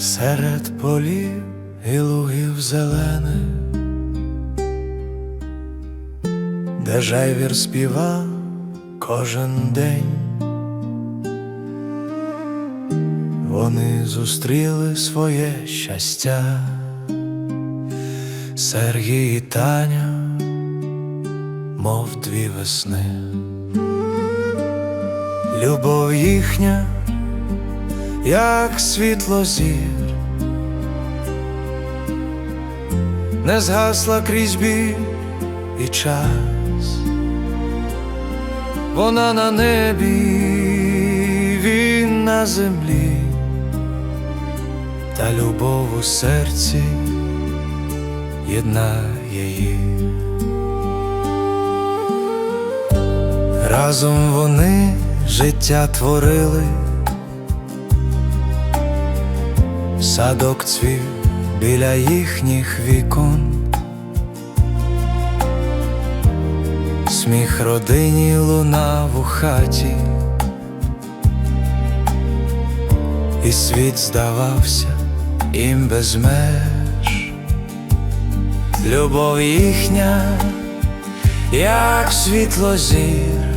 серед полів і лугів зелених, де жайвір співа кожен день. Вони зустріли своє щастя, Сергій і Таня, мов дві весни. Любов їхня, як світло зір, не згасла крізь біль і час, вона на небі, він на землі, та любов у серці єднає їх. Разом вони життя творили, садок цвів біля їхніх вікон, сміх родині лунав у хаті, і світ здавався їм без меж, любов їхня, як світло зір.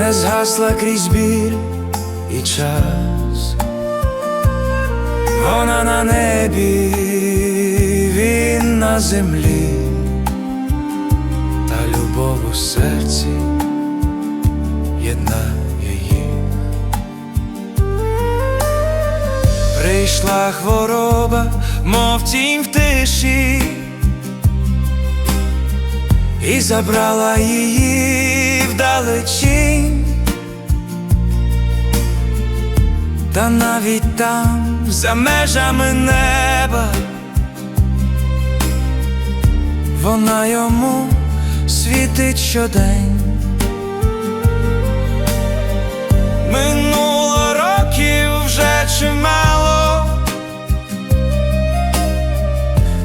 не згасла крізь біль і час, вона на небі, він на землі, та любов у серці єднає їх. Прийшла хвороба, мов тінь в тиші, і забрала її вдалечінь, та навіть там, за межами неба, вона йому світить щодень. Минуло років вже чимало,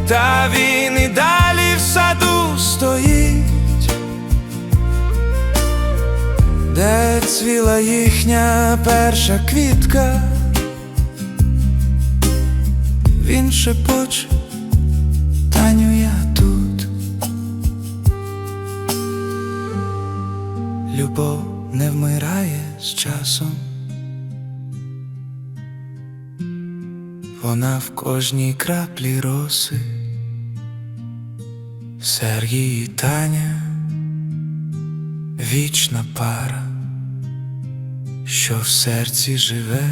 та він і далі в саду стоїть, де цвіла їхня перша квітка, він шепоче, Таню, я тут. Любов не вмирає з часом. Вона в кожній краплі роси, Сергій і Таня, вічна пара, що в серці живе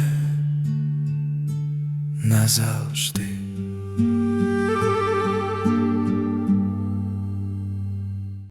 назавжди.